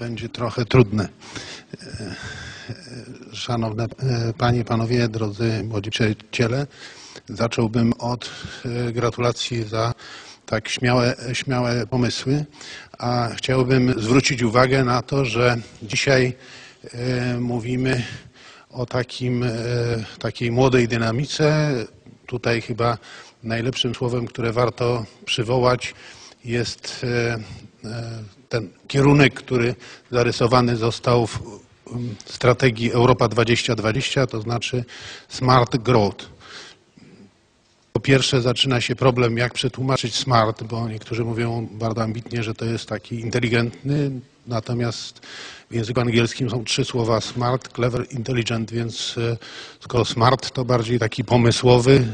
będzie trochę trudne. Szanowne Panie, Panowie, drodzy młodzi przyjaciele, zacząłbym od gratulacji za tak śmiałe, śmiałe pomysły, a chciałbym zwrócić uwagę na to, że dzisiaj mówimy o takim, takiej młodej dynamice. Tutaj chyba najlepszym słowem, które warto przywołać jest ten kierunek, który zarysowany został w strategii Europa 2020, to znaczy smart growth. Po pierwsze zaczyna się problem, jak przetłumaczyć smart, bo niektórzy mówią bardzo ambitnie, że to jest taki inteligentny, natomiast w języku angielskim są trzy słowa smart, clever, intelligent, więc skoro smart to bardziej taki pomysłowy,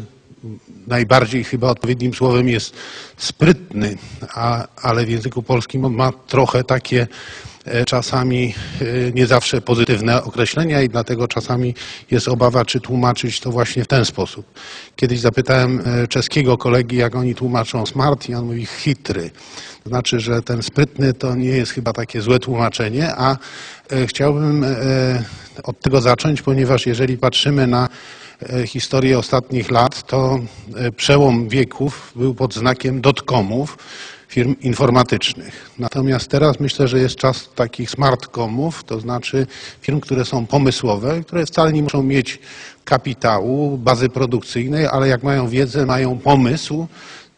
najbardziej chyba odpowiednim słowem jest sprytny, a, ale w języku polskim on ma trochę takie czasami nie zawsze pozytywne określenia i dlatego czasami jest obawa, czy tłumaczyć to właśnie w ten sposób. Kiedyś zapytałem czeskiego kolegi, jak oni tłumaczą smart i on mówi chytry. To znaczy, że ten sprytny to nie jest chyba takie złe tłumaczenie, a chciałbym od tego zacząć, ponieważ jeżeli patrzymy na historię ostatnich lat, to przełom wieków był pod znakiem dotcomów, firm informatycznych. Natomiast teraz myślę, że jest czas takich smartcomów, to znaczy firm, które są pomysłowe, które wcale nie muszą mieć kapitału, bazy produkcyjnej, ale jak mają wiedzę, mają pomysł,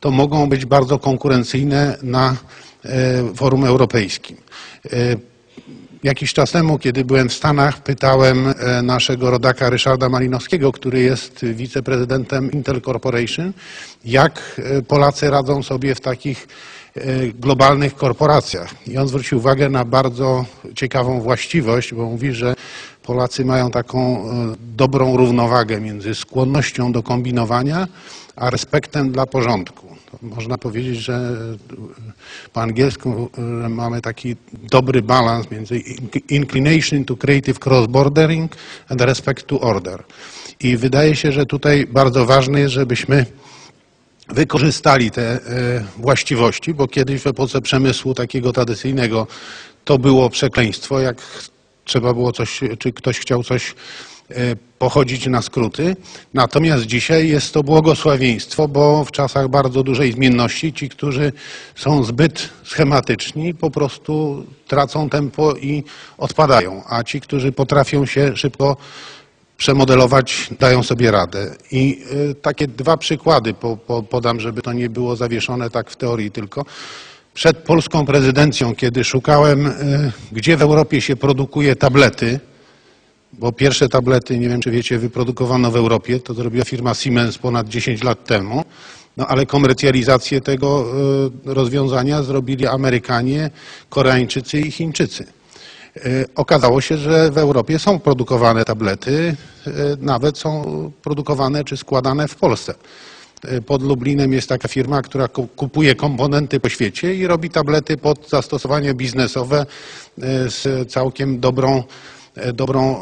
to mogą być bardzo konkurencyjne na forum europejskim. Jakiś czas temu, kiedy byłem w Stanach, pytałem naszego rodaka Ryszarda Malinowskiego, który jest wiceprezydentem Intel Corporation, jak Polacy radzą sobie w takich globalnych korporacjach. I on zwrócił uwagę na bardzo ciekawą właściwość, bo mówi, że Polacy mają taką dobrą równowagę między skłonnością do kombinowania, a respektem dla porządku. Można powiedzieć, że po angielsku mamy taki dobry balans między inclination to creative cross-bordering and respect to order. I wydaje się, że tutaj bardzo ważne jest, żebyśmy wykorzystali te właściwości, bo kiedyś w epoce przemysłu takiego tradycyjnego to było przekleństwo, jak trzeba było coś, czy ktoś chciał coś pochodzić na skróty. Natomiast dzisiaj jest to błogosławieństwo, bo w czasach bardzo dużej zmienności ci, którzy są zbyt schematyczni, po prostu tracą tempo i odpadają, a ci, którzy potrafią się szybko przemodelować, dają sobie radę. I takie dwa przykłady podam, żeby to nie było zawieszone tak w teorii tylko. Przed polską prezydencją, kiedy szukałem, gdzie w Europie się produkuje tablety, bo pierwsze tablety, nie wiem czy wiecie, wyprodukowano w Europie, to zrobiła firma Siemens ponad 10 lat temu, no ale komercjalizację tego rozwiązania zrobili Amerykanie, Koreańczycy i Chińczycy. Okazało się, że w Europie są produkowane tablety, nawet są produkowane czy składane w Polsce. Pod Lublinem jest taka firma, która kupuje komponenty po świecie i robi tablety pod zastosowanie biznesowe z całkiem dobrą dobrą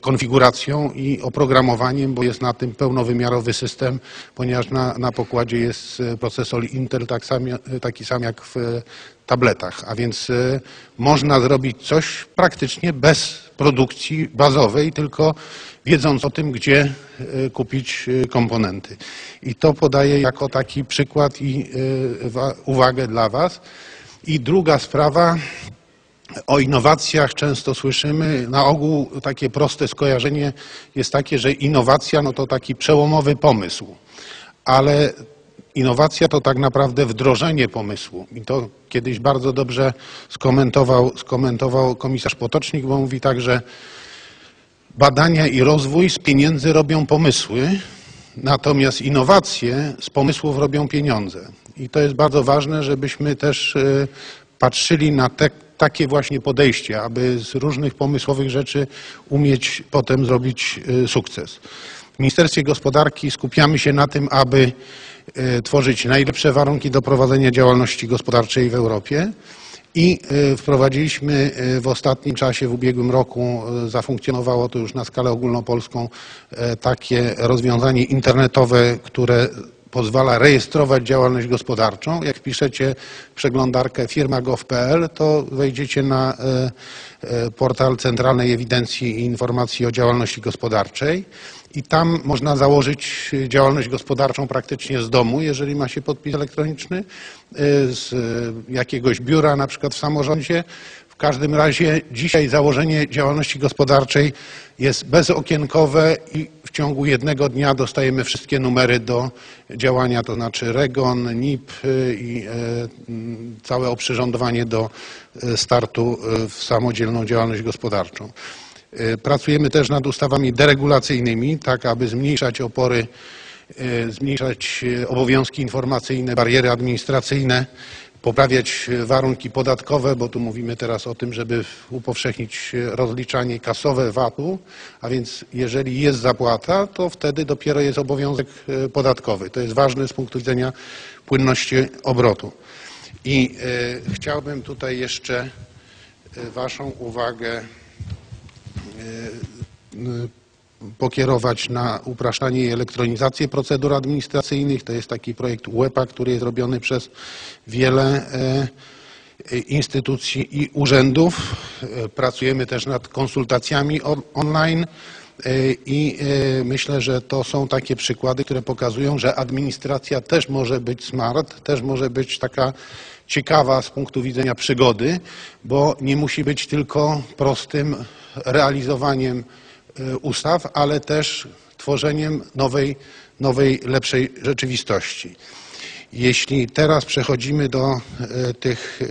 konfiguracją i oprogramowaniem, bo jest na tym pełnowymiarowy system, ponieważ na, na pokładzie jest procesor Intel tak taki sam jak w tabletach, a więc można zrobić coś praktycznie bez produkcji bazowej, tylko wiedząc o tym, gdzie kupić komponenty. I to podaję jako taki przykład i uwagę dla Was. I druga sprawa, o innowacjach często słyszymy. Na ogół takie proste skojarzenie jest takie, że innowacja no to taki przełomowy pomysł, ale innowacja to tak naprawdę wdrożenie pomysłu. I to kiedyś bardzo dobrze skomentował, skomentował komisarz Potocznik, bo mówi tak, że badania i rozwój z pieniędzy robią pomysły, natomiast innowacje z pomysłów robią pieniądze. I to jest bardzo ważne, żebyśmy też patrzyli na te takie właśnie podejście, aby z różnych pomysłowych rzeczy umieć potem zrobić sukces. W Ministerstwie Gospodarki skupiamy się na tym, aby tworzyć najlepsze warunki do prowadzenia działalności gospodarczej w Europie i wprowadziliśmy w ostatnim czasie, w ubiegłym roku, zafunkcjonowało to już na skalę ogólnopolską, takie rozwiązanie internetowe, które pozwala rejestrować działalność gospodarczą. Jak wpiszecie w przeglądarkę firma.gov.pl, to wejdziecie na e, e, portal Centralnej Ewidencji i Informacji o Działalności Gospodarczej i tam można założyć działalność gospodarczą praktycznie z domu, jeżeli ma się podpis elektroniczny, e, z jakiegoś biura, na przykład w samorządzie. W każdym razie dzisiaj założenie działalności gospodarczej jest bezokienkowe i ciągu jednego dnia dostajemy wszystkie numery do działania, to znaczy REGON, NIP y, i e, m, całe oprzyrządowanie do e, startu e, w samodzielną działalność gospodarczą. Pracujemy też nad ustawami deregulacyjnymi, tak aby zmniejszać opory, zmniejszać obowiązki informacyjne, bariery administracyjne, poprawiać warunki podatkowe, bo tu mówimy teraz o tym, żeby upowszechnić rozliczanie kasowe VAT-u, a więc jeżeli jest zapłata, to wtedy dopiero jest obowiązek e, podatkowy. To jest ważne z punktu widzenia płynności obrotu. I e, chciałbym tutaj jeszcze e, Waszą uwagę pokierować na upraszczanie i elektronizację procedur administracyjnych. To jest taki projekt UEPA, który jest robiony przez wiele e, instytucji i urzędów. E, Pracujemy też nad konsultacjami on- online e, i myślę, że to są takie przykłady, które pokazują, że administracja też może być smart, też może być taka ciekawa z punktu widzenia przygody, bo nie musi być tylko prostym realizowaniem ustaw, ale też tworzeniem nowej, nowej lepszej rzeczywistości. Jeśli teraz przechodzimy do e, tych e,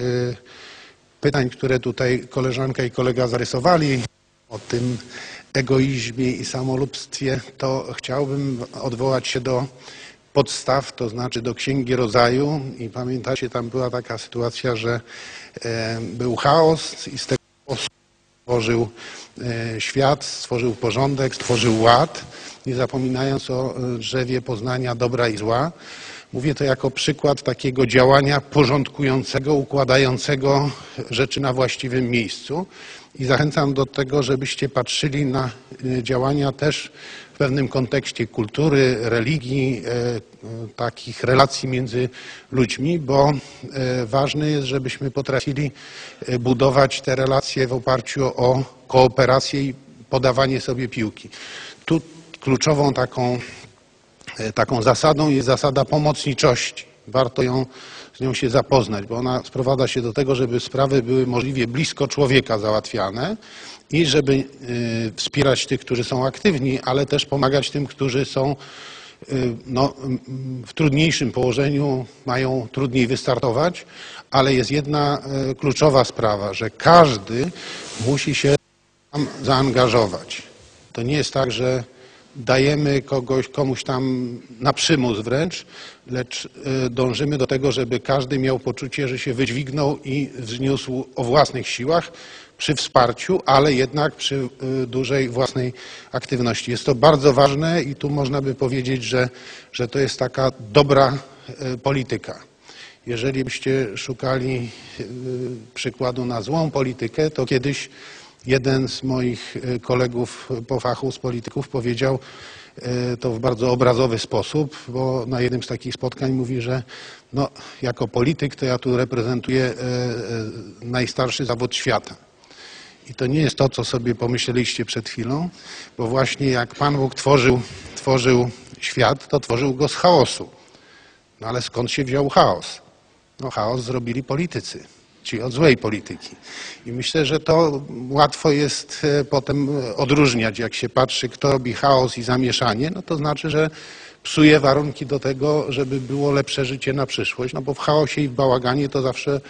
pytań, które tutaj koleżanka i kolega zarysowali o tym egoizmie i samolubstwie, to chciałbym odwołać się do podstaw, to znaczy do Księgi Rodzaju i pamiętacie, tam była taka sytuacja, że e, był chaos i z tego chaosu stworzył e, świat, stworzył porządek, stworzył ład, nie zapominając o e, drzewie poznania dobra i zła. Mówię to jako przykład takiego działania porządkującego, układającego rzeczy na właściwym miejscu i zachęcam do tego, żebyście patrzyli na e, działania też w pewnym kontekście kultury, religii, e, e, takich relacji między ludźmi, bo e, ważne jest, żebyśmy potrafili budować te relacje w oparciu o kooperację i podawanie sobie piłki. Tu kluczową taką taką zasadą jest zasada pomocniczości. Warto ją, z nią się zapoznać, bo ona sprowadza się do tego, żeby sprawy były możliwie blisko człowieka załatwiane i żeby e, wspierać tych, którzy są aktywni, ale też pomagać tym, którzy są e, no, w trudniejszym położeniu, mają trudniej wystartować, ale jest jedna e, kluczowa sprawa, że każdy musi się zaangażować. To nie jest tak, że dajemy kogoś, komuś tam na przymus wręcz, lecz y, dążymy do tego, żeby każdy miał poczucie, że się wydźwignął i wzniósł o własnych siłach przy wsparciu, ale jednak przy y, dużej własnej aktywności. Jest to bardzo ważne i tu można by powiedzieć, że, że to jest taka dobra y, polityka. Jeżeli byście szukali przykładu na złą politykę, to kiedyś jeden z moich y, kolegów po fachu z polityków powiedział y, to w bardzo obrazowy sposób, bo na jednym z takich spotkań mówi, że no, jako polityk to ja tu reprezentuję y, najstarszy zawód świata. I to nie jest to, co sobie pomyśleliście przed chwilą, bo właśnie jak Pan Bóg tworzył, tworzył świat, to tworzył go z chaosu. No ale skąd się wziął chaos? No chaos zrobili politycy, czyli od złej polityki. I myślę, że to łatwo jest e, potem odróżniać, jak się patrzy, kto robi chaos i zamieszanie, no to znaczy, że psuje warunki do tego, żeby było lepsze życie na przyszłość, no bo w chaosie i w bałaganie to zawsze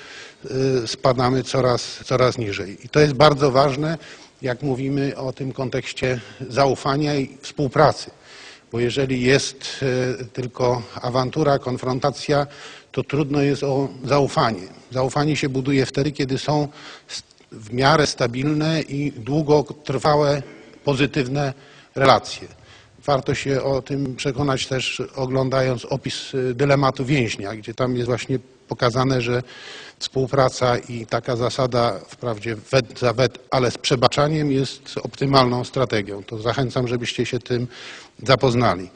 e, spadamy coraz, coraz niżej. I to jest bardzo ważne, jak mówimy o tym kontekście zaufania i współpracy bo jeżeli jest e, tylko awantura, konfrontacja, to trudno jest o zaufanie. Zaufanie się buduje wtedy, kiedy są w miarę stabilne i długotrwałe pozytywne relacje. Warto się o tym przekonać też oglądając opis y, dylematu więźnia, gdzie tam jest właśnie pokazane, że współpraca i taka zasada, wprawdzie wet za wet, ale z przebaczaniem jest optymalną strategią. To zachęcam, żebyście się tym zapoznali.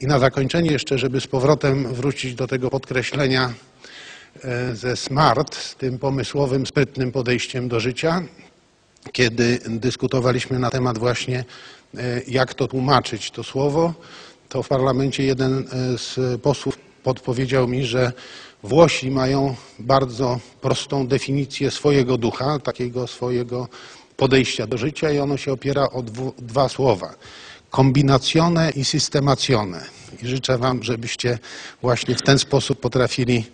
I na zakończenie jeszcze, żeby z powrotem wrócić do tego podkreślenia e, ze SMART, z tym pomysłowym, sprytnym podejściem do życia, kiedy dyskutowaliśmy na temat właśnie, e, jak to tłumaczyć to słowo, to w parlamencie jeden e, z posłów podpowiedział mi, że Włosi mają bardzo prostą definicję swojego ducha, takiego swojego podejścia do życia i ono się opiera o dwa słowa. Kombinazione i systemazione. I życzę Wam, żebyście właśnie w ten sposób potrafili,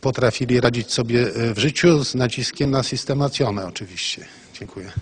potrafili radzić sobie e, w życiu z naciskiem na systemazione oczywiście. Dziękuję.